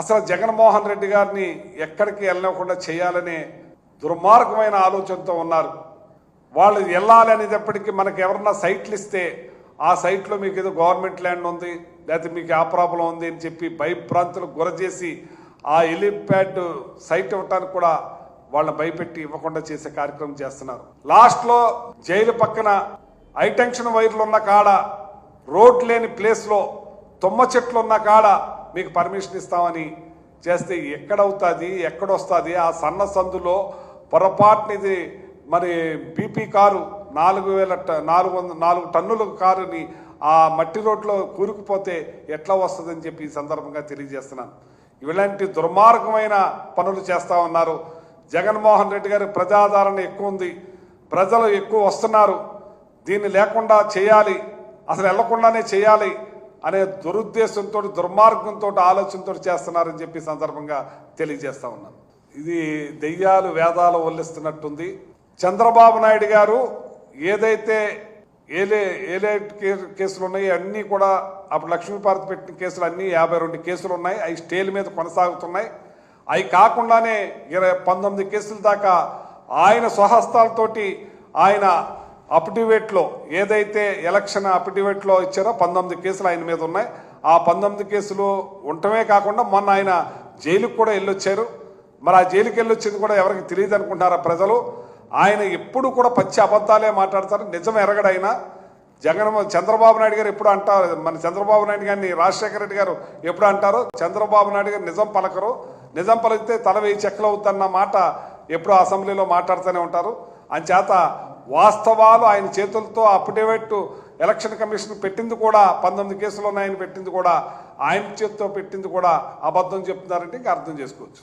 అసలు జగన్మోహన్ రెడ్డి గారిని ఎక్కడికి వెళ్ళకుండా చేయాలనే దుర్మార్గమైన ఆలోచనతో ఉన్నారు. వాళ్ళు వెళ్ళాలి అనేటప్పటికీ మనకు ఎవరన్నా సైట్లు ఇస్తే ఆ సైట్లో మీకు ఏదో గవర్నమెంట్ ల్యాండ్ ఉంది లేకపోతే మీకు ఆ ప్రాబ్లం ఉంది అని చెప్పి భయభ్రాంతులకు గురజేసి ఆ ఎలిప్యాడ్ సైట్ ఇవ్వటానికి కూడా వాళ్ళని భయపెట్టి ఇవ్వకుండా చేసే కార్యక్రమం చేస్తున్నారు. లాస్ట్లో జైలు పక్కన హైటెన్షన్ వైర్లు ఉన్న కాడ రోడ్ లేని ప్లేస్లో తుమ్మ చెట్లు ఉన్న కాడ మీకు పర్మిషన్ ఇస్తామని చేస్తే ఎక్కడవుతుంది ఎక్కడొస్తుంది? ఆ సన్న సందులో పొరపాటున ఇది మరి బీపీ కారు నాలుగు వేల ట- నాలుగు వంద నాలుగు టన్నుల కారుని ఆ మట్టి రోడ్లో కూరుకుపోతే ఎట్లా వస్తుందని చెప్పి ఈ సందర్భంగా తెలియజేస్తున్నాను ఇలాంటి దుర్మార్గమైన పనులు చేస్తా ఉన్నారు. జగన్మోహన్ రెడ్డి గారి ప్రజాదరణ ఎక్కువ ఉంది. ప్రజలు ఎక్కువ వస్తున్నారు. దీన్ని లేకుండా చేయాలి. అసలు వెళ్ళకుండానే చేయాలి. అనే దురుద్దేశంతో దుర్మార్గంతో ఆలోచనతో చేస్తున్నారని చెప్పి సందర్భంగా తెలియజేస్తా ఉన్నాను. ఇది దెయ్యాలు వేదాలు వల్లిస్తున్నట్టుంది. చంద్రబాబు నాయుడు గారు ఏదైతే ఏలే ఏలే కేసులు ఉన్నాయి అన్నీ కూడా అప్పుడు లక్ష్మీపార్వతి పెట్టిన కేసులు అన్నీ యాభై రెండు కేసులు ఉన్నాయి అవి స్టేల్ మీద కొనసాగుతున్నాయి. అవి కాకుండానే ఇరవై పంతొమ్మిది కేసుల దాకా ఆయన స్వహస్తాలతోటి ఆయన అప్టివేట్లో ఏదైతే ఎలక్షన్ అప్టివేట్లో ఇచ్చారో పంతొమ్మిది కేసులు ఆయన మీద ఉన్నాయి. ఆ పంతొమ్మిది కేసులు ఉండటమే కాకుండా మొన్న ఆయన జైలుకు కూడా వెళ్ళొచ్చారు. మరి ఆ జైలుకి వెళ్ళొచ్చింది కూడా ఎవరికి తెలియదు అనుకుంటారా ప్రజలు? ఆయన ఎప్పుడు కూడా పచ్చి అబద్ధాలే మాట్లాడతారు. నిజం ఎరగడైనా జగన్ చంద్రబాబు నాయుడు గారు ఎప్పుడు అంటారు? మన చంద్రబాబు నాయుడు గారిని రాజశేఖర రెడ్డి గారు ఎప్పుడు అంటారు? చంద్రబాబు నాయుడు గారు నిజం పలకరు. నిజం పలికితే తల వేయి చెక్కలు అవుతున్న మాట ఎప్పుడు అసెంబ్లీలో మాట్లాడుతూనే ఉంటారు. అంచేత వాస్తవాలు ఆయన చేతులతో అఫిడవిట్ ఎలక్షన్ కమిషన్ పెట్టింది కూడా పంతొమ్మిది కేసులు ఉన్నాయని పెట్టింది కూడా ఆయన చేతితో పెట్టింది కూడా అబద్ధం చెప్తున్నారంటే ఇంకా అర్థం చేసుకోవచ్చు.